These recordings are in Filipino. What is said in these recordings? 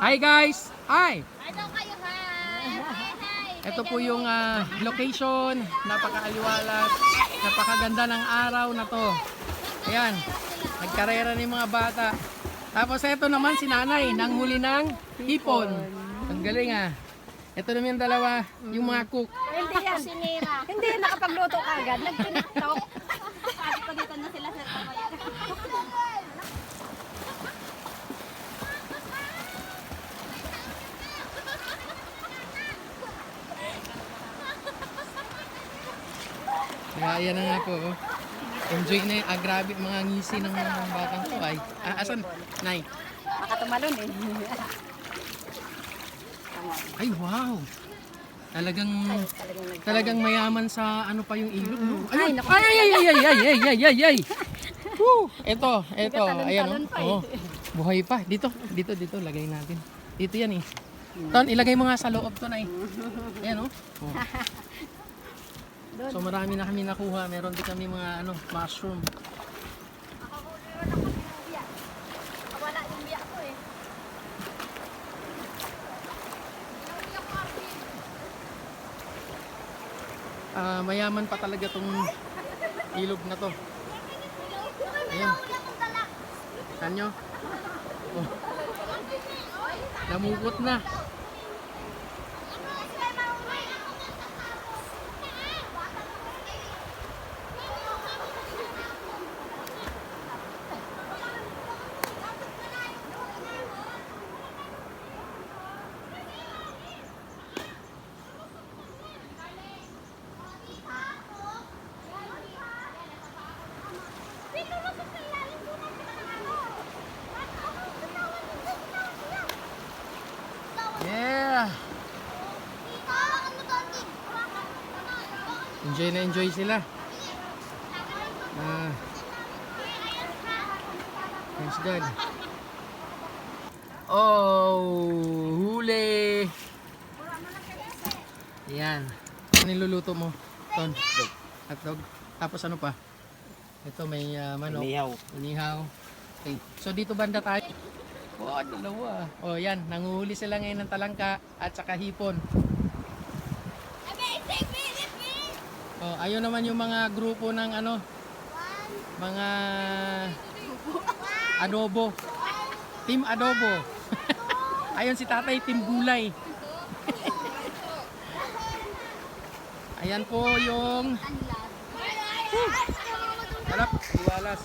Hi guys! Hi! Ano kayo, hi? Hi! Ito po yung ah, location. Napakaaliwalas. Napakaganda ng araw na to. Ayan. Nagkarera ni mga bata. Tapos ito naman si nanay. Nanghuli ng hipon. Ang galing ah. Ito naman yung dalawa. Yung mga cook. Hindi yan. Sinira. Hindi, nakapagluto ka agad. Nagtinaktok. Sabi ko dito na sila sa kamay. Ayan na nga po. oh. Enjoy na yung ah, grabe mga ngisi ng mga batang to ay. Ah, asan? Nay. Baka tumalon eh. Ay, wow. Talagang Talagang mayaman sa ano pa yung ilog. No? Ay. Ay, ay, ay, ay, ay, ay, ay, ay, ay. Woo! Ito, ito. Ayan, oh. eh. Oh. Buhay pa. Dito, dito, dito. Lagay natin. Dito yan eh. Ton, ilagay mo nga sa loob to na eh. Ayan, oh. oh. So marami na kami nakuha. Meron din kami mga ano, mushroom. Wala yung biyak ko eh. Ah, mayaman pa talaga tong ilog na to. Ayan. Kanyo? Oh. Namukot na. Enjoy na enjoy sila. Ah. Thanks God. Oh, huli. Yan. Ano niluluto mo? Ton. Hotdog. Tapos ano pa? Ito may ah, manok. Inihaw. Inihaw. Okay. So dito banda tayo. Oh, dalawa. Oh, yan. Nanguhuli sila ngayon ng talangka at saka hipon. Oh, ayun naman yung mga grupo ng ano, mga adobo. Team adobo. ayun si tatay, team gulay. Ayan po yung harap, iwalas.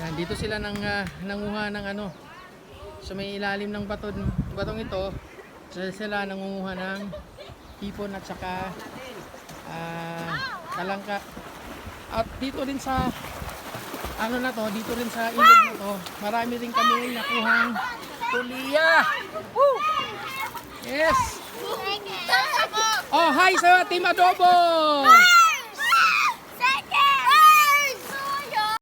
Yan, dito sila nang ah, nanguha ng ano. So may ilalim ng bato, batong ito. So sila nangunguha ng hipon at saka ah, talangka. At dito rin sa ano na to, dito rin sa ilog na to, marami rin kami nakuhang tuliya. Woo! Yes! Oh, hi sa Team Adobo!